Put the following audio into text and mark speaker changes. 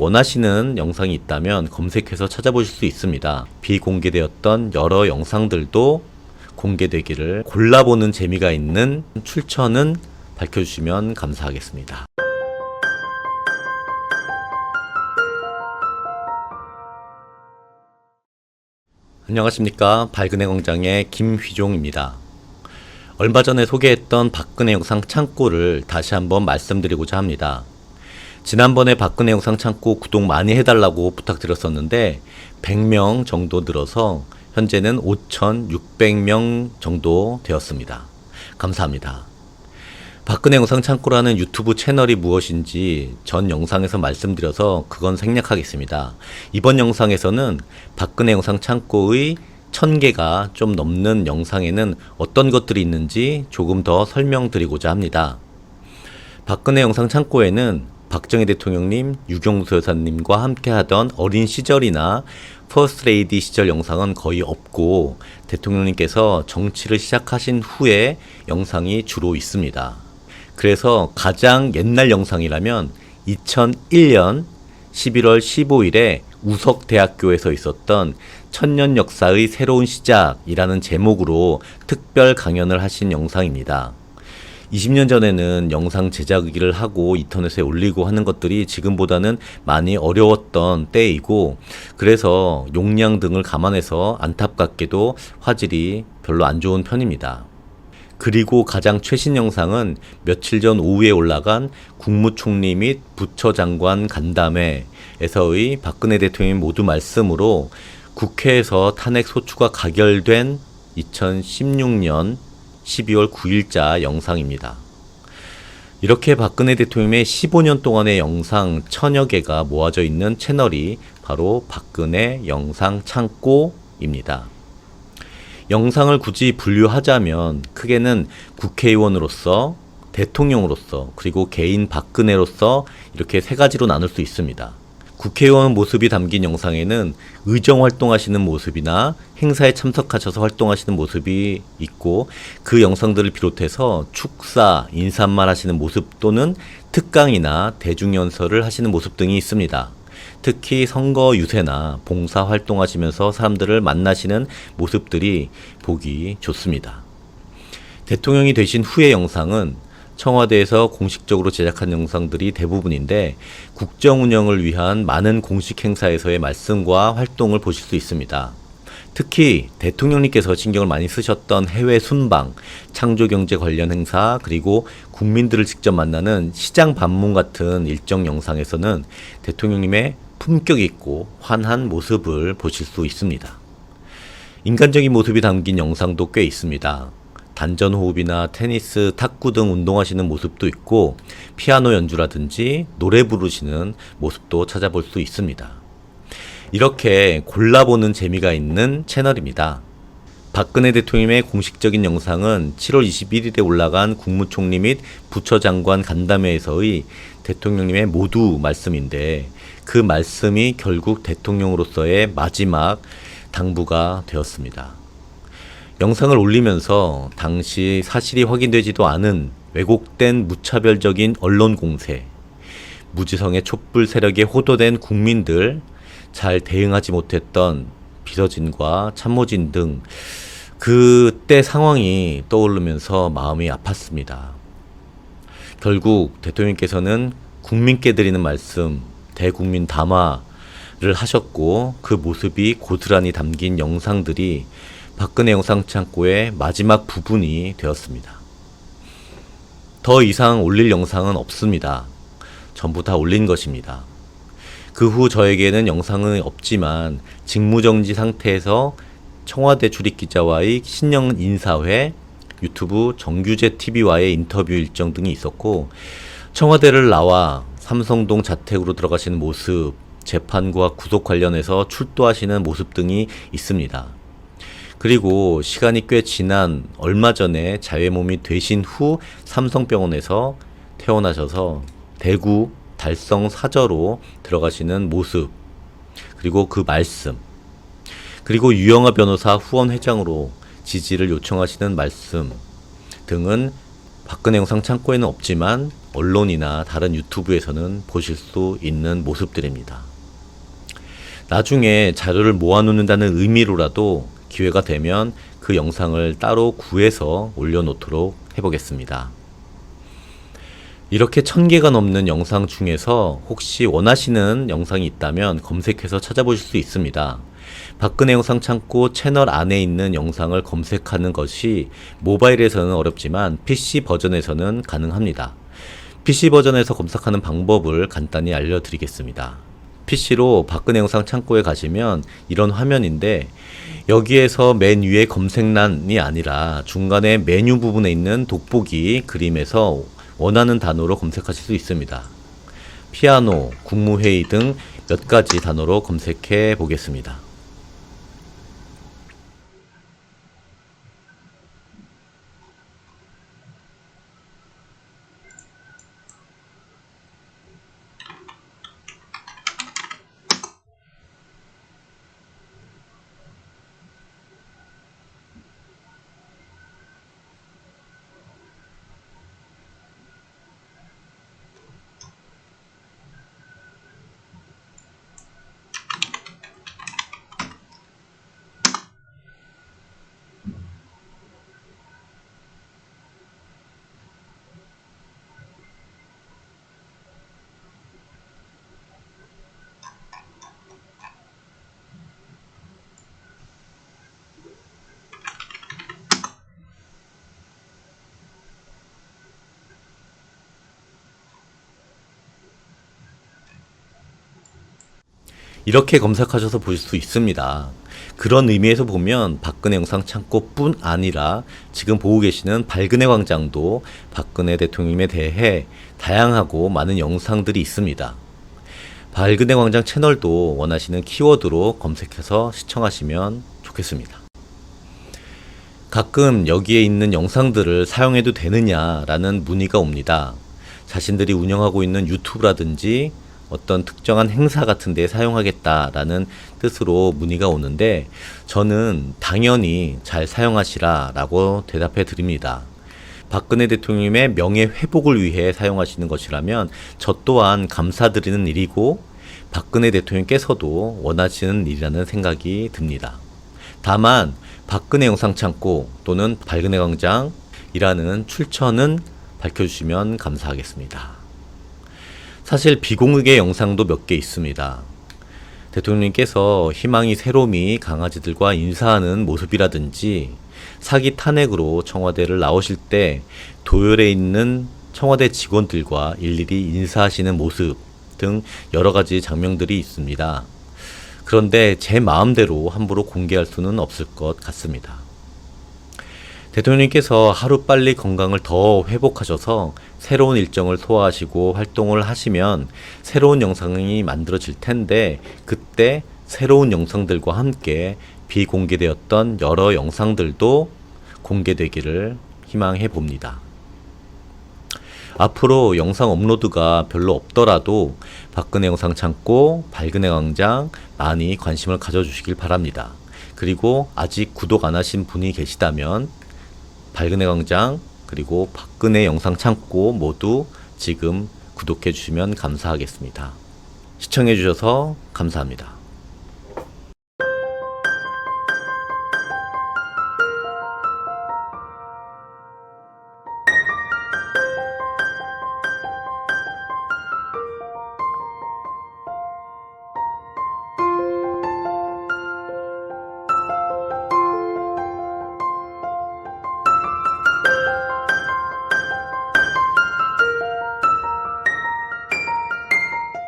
Speaker 1: 원하시는 영상이 있다면 검색해서 찾아보실 수 있습니다. 비공개되었던 여러 영상들도 공개되기를 골라보는 재미가 있는 출처는 밝혀주시면 감사하겠습니다. 안녕하십니까. 밝은의 광장의 김휘종입니다. 얼마 전에 소개했던 박근혜 영상 창고를 다시 한번 말씀드리고자 합니다. 지난번에 박근혜 영상 창고 구독 많이 해달라고 부탁드렸었는데 100명 정도 늘어서 현재는 5,600명 정도 되었습니다. 감사합니다. 박근혜 영상 창고라는 유튜브 채널이 무엇인지 전 영상에서 말씀드려서 그건 생략하겠습니다. 이번 영상에서는 박근혜 영상 창고의 1000개가 좀 넘는 영상에는 어떤 것들이 있는지 조금 더 설명드리고자 합니다. 박근혜 영상 창고에는 박정희 대통령님, 유경수 여사님과 함께 하던 어린 시절이나 퍼스트레이디 시절 영상은 거의 없고 대통령님께서 정치를 시작하신 후에 영상이 주로 있습니다. 그래서 가장 옛날 영상이라면 2001년 11월 15일에 우석대학교에서 있었던 천년 역사의 새로운 시작이라는 제목으로 특별 강연을 하신 영상입니다. 20년 전에는 영상 제작을 하고 인터넷에 올리고 하는 것들이 지금보다는 많이 어려웠던 때이고 그래서 용량 등을 감안해서 안타깝게도 화질이 별로 안 좋은 편입니다. 그리고 가장 최신 영상은 며칠 전 오후에 올라간 국무총리 및 부처장관 간담회에서의 박근혜 대통령 모두 말씀으로 국회에서 탄핵 소추가 가결된 2016년 12월 9일자 영상입니다. 이렇게 박근혜 대통령의 15년 동안의 영상 천여 개가 모아져 있는 채널이 바로 박근혜 영상 창고입니다. 영상을 굳이 분류하자면 크게는 국회의원으로서 대통령으로서 그리고 개인 박근혜로서 이렇게 세 가지로 나눌 수 있습니다. 국회의원 모습이 담긴 영상에는 의정 활동하시는 모습이나 행사에 참석하셔서 활동하시는 모습이 있고 그 영상들을 비롯해서 축사, 인사말 하시는 모습 또는 특강이나 대중연설을 하시는 모습 등이 있습니다. 특히 선거 유세나 봉사 활동하시면서 사람들을 만나시는 모습들이 보기 좋습니다. 대통령이 되신 후의 영상은 청와대에서 공식적으로 제작한 영상들이 대부분인데 국정 운영을 위한 많은 공식 행사에서의 말씀과 활동을 보실 수 있습니다. 특히 대통령님께서 신경을 많이 쓰셨던 해외 순방, 창조 경제 관련 행사, 그리고 국민들을 직접 만나는 시장 방문 같은 일정 영상에서는 대통령님의 품격 있고 환한 모습을 보실 수 있습니다. 인간적인 모습이 담긴 영상도 꽤 있습니다. 단전 호흡이나 테니스, 탁구 등 운동하시는 모습도 있고 피아노 연주라든지 노래 부르시는 모습도 찾아볼 수 있습니다. 이렇게 골라보는 재미가 있는 채널입니다. 박근혜 대통령의 공식적인 영상은 7월 21일에 올라간 국무총리 및 부처장관 간담회에서의 대통령님의 모두 말씀인데 그 말씀이 결국 대통령으로서의 마지막 당부가 되었습니다. 영상을 올리면서 당시 사실이 확인되지도 않은 왜곡된 무차별적인 언론 공세, 무지성의 촛불 세력에 호도된 국민들, 잘 대응하지 못했던 비서진과 참모진 등 그때 상황이 떠오르면서 마음이 아팠습니다. 결국 대통령께서는 국민께 드리는 말씀, 대국민 담화를 하셨고 그 모습이 고스란히 담긴 영상들이 박근혜 영상 창고의 마지막 부분이 되었습니다. 더 이상 올릴 영상은 없습니다. 전부 다 올린 것입니다. 그 후 저에게는 영상은 없지만 직무정지 상태에서 청와대 출입기자와의 신년 인사회, 유튜브 정규제 TV와의 인터뷰 일정 등이 있었고 청와대를 나와 삼성동 자택으로 들어가시는 모습, 재판과 구속 관련해서 출두하시는 모습 등이 있습니다. 그리고 시간이 꽤 지난 얼마 전에 자외몸이 되신 후 삼성병원에서 퇴원하셔서 대구 달성 사저로 들어가시는 모습 그리고 그 말씀 그리고 유영아 변호사 후원 회장으로 지지를 요청하시는 말씀 등은 박근혜 영상 창고에는 없지만 언론이나 다른 유튜브에서는 보실 수 있는 모습들입니다. 나중에 자료를 모아놓는다는 의미로라도 기회가 되면 그 영상을 따로 구해서 올려놓도록 해보겠습니다. 이렇게 천 개가 넘는 영상 중에서 혹시 원하시는 영상이 있다면 검색해서 찾아보실 수 있습니다. 박근혜 영상 창고 채널 안에 있는 영상을 검색하는 것이 모바일에서는 어렵지만 PC 버전에서는 가능합니다. PC 버전에서 검색하는 방법을 간단히 알려드리겠습니다. PC로 박근혜 영상 창고에 가시면 이런 화면인데 여기에서 맨 위에 검색란이 아니라 중간에 메뉴 부분에 있는 돋보기 그림에서 원하는 단어로 검색하실 수 있습니다. 피아노, 국무회의 등 몇 가지 단어로 검색해 보겠습니다. 이렇게 검색하셔서 보실 수 있습니다. 그런 의미에서 보면 박근혜 영상 창고뿐 아니라 지금 보고 계시는 발근혜 광장도 박근혜 대통령에 대해 다양하고 많은 영상들이 있습니다. 발근혜 광장 채널도 원하시는 키워드로 검색해서 시청하시면 좋겠습니다. 가끔 여기에 있는 영상들을 사용해도 되느냐라는 문의가 옵니다. 자신들이 운영하고 있는 유튜브라든지 어떤 특정한 행사 같은 데 사용하겠다라는 뜻으로 문의가 오는데 저는 당연히 잘 사용하시라 라고 대답해 드립니다. 박근혜 대통령의 명예 회복을 위해 사용하시는 것이라면 저 또한 감사드리는 일이고 박근혜 대통령께서도 원하시는 일이라는 생각이 듭니다. 다만 박근혜 영상 창고 또는 발근혜 광장이라는 출처는 밝혀주시면 감사하겠습니다. 사실 비공개 영상도 몇 개 있습니다. 대통령께서 희망이 새롬이 강아지들과 인사하는 모습이라든지 사기 탄핵으로 청와대를 나오실 때 도열에 있는 청와대 직원들과 일일이 인사하시는 모습 등 여러 가지 장면들이 있습니다. 그런데 제 마음대로 함부로 공개할 수는 없을 것 같습니다. 대통령께서 하루빨리 건강을 더 회복하셔서 새로운 일정을 소화하시고 활동을 하시면 새로운 영상이 만들어질 텐데 그때 새로운 영상들과 함께 비공개되었던 여러 영상들도 공개되기를 희망해 봅니다. 앞으로 영상 업로드가 별로 없더라도 박근혜 영상 창고, 발근혜 광장 많이 관심을 가져주시길 바랍니다. 그리고 아직 구독 안 하신 분이 계시다면 발근혜 광장 그리고 박근혜 영상 창고 모두 지금 구독해 주시면 감사하겠습니다. 시청해 주셔서 감사합니다.